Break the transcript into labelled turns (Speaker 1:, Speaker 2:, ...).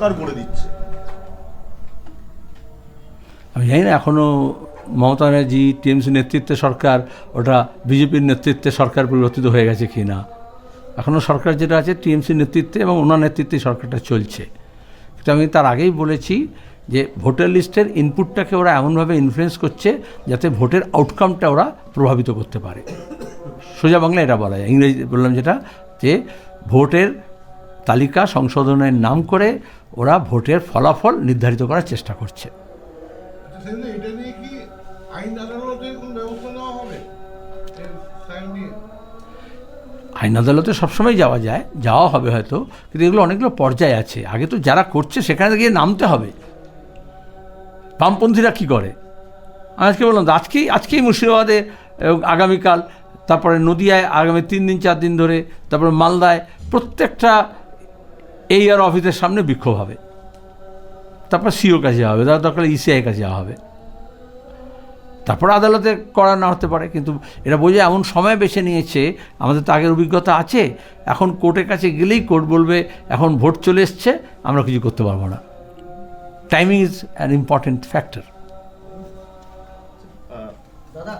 Speaker 1: সরকার বলে দিচ্ছে।
Speaker 2: আমি জানি না এখনও মমতা ব্যানার্জি, টিএমসি নেতৃত্বে সরকার, ওটা বিজেপির নেতৃত্বে সরকার পরিবর্তিত হয়ে গেছে কি না? এখনও সরকার যেটা আছে, টিএমসি নেতৃত্বে এবং ওনার নেতৃত্বে সরকারটা চলছে। কিন্তু আমি তার আগেই বলেছি যে ভোটার লিস্টের ইনপুটটাকে ওরা এমনভাবে ইনফ্লুয়েন্স করছে যাতে ভোটের আউটকামটা ওরা প্রভাবিত করতে পারে। সোজা বাংলা এটা বলা যায়। ইংরেজি বললাম যেটা, যে ভোটের তালিকা সংশোধনের নাম করে ওরা ভোটের ফলাফল নির্ধারিত করার চেষ্টা করছে।
Speaker 3: আচ্ছা আইন আদালতে
Speaker 2: সবসময় যাওয়া যায় যাওয়া হবে হয়তো কিন্তু এগুলো অনেকগুলো পর্যায়ে আছে। আগে তো যারা করছে সেখানে গিয়ে নামতে হবে। বামপন্থীরা কি করে? আজকে বললাম তো আজকেই আজকেই মুর্শিদাবাদে আগামীকাল তারপরে নদিয়ায় আগামী তিন দিন চার দিন ধরে তারপরে মালদায় প্রত্যেকটা এই আর অফিসের সামনে বিক্ষোভ হবে। তারপর সিও কাছে হবে তার দরকার ইসিআই কাছে যাওয়া হবে। তারপর আদালতে করা না হতে পারে, কিন্তু এটা বোঝে এমন সময় বেছে নিয়েছে, আমাদের তো আগের অভিজ্ঞতা আছে, এখন কোর্টের কাছে গেলেই কোর্ট বলবে, এখন ভোট চলে এসছে, আমরা কিছু করতে পারব না। Timing is an important factor
Speaker 4: দাদা